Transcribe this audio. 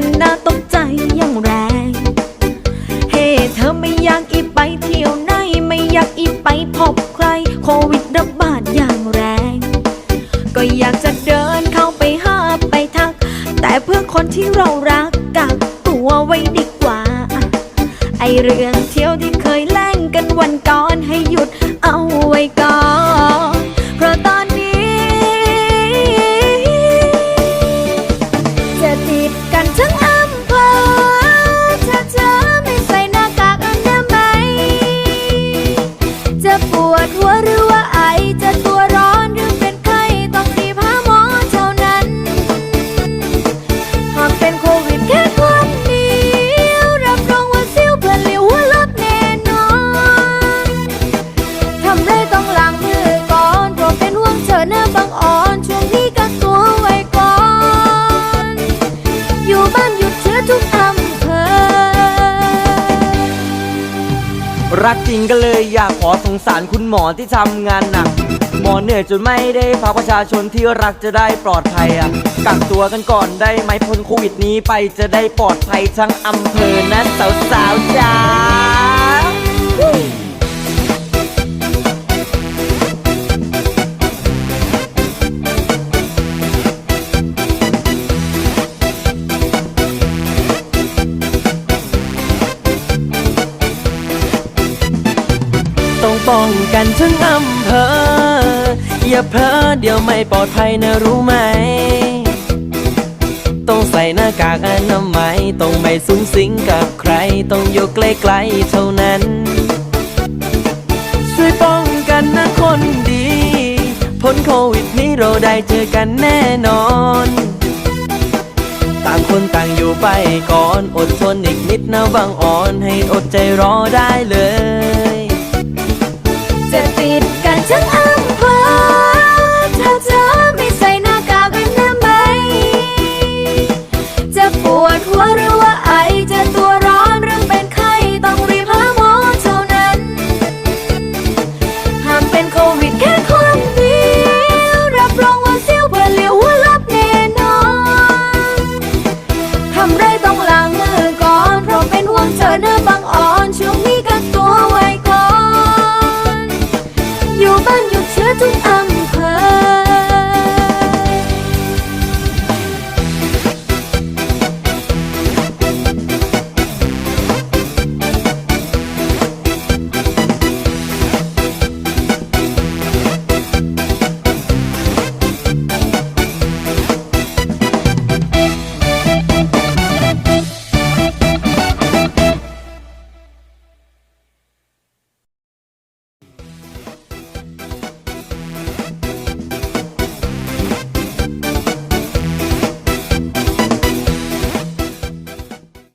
มันน่าตกใจอย่างแรง เฮ้ เธอไม่อยากอีไปเที่ยวไหน ไม่อยากอีไปพบใคร โควิดระบาดอย่างแรง ก็อยากจะเดินเข้าไปหาไปทัก แต่เพื่อคนที่เรารักกักตัวไว้ดีกว่า ไอเรื่องเที่ยวที่เคยแล่งกันวันก่อนให้หยุด รักจริงก็เลยอยากขอสงสารคุณหมอที่ทำงานหนัก หมอเหนื่อยจนไม่ได้พักประชาชนที่รักจะได้ปลอดภัยอะกักตัวกันก่อนได้ไหมพ้นโควิดนี้ไปจะได้ปลอดภัยทั้งอำเภอนะสาวๆจ้า ป้องกันทั้งอำเภอ อย่าเพ้อเดี๋ยวไม่ปลอดภัยนะรู้ไหม ต้องใส่หน้ากากอนามัยต้องไม่สูงสิงกับใคร ต้องอยู่ใกล้ๆเท่านั้น ช่วยป้องกันนะคนดี พ้นโควิดนี้เราได้เจอกันแน่นอน ต่างคนต่างอยู่ไปก่อนอดทนอีกนิดนะบางอ่อน ให้อดใจรอได้เลย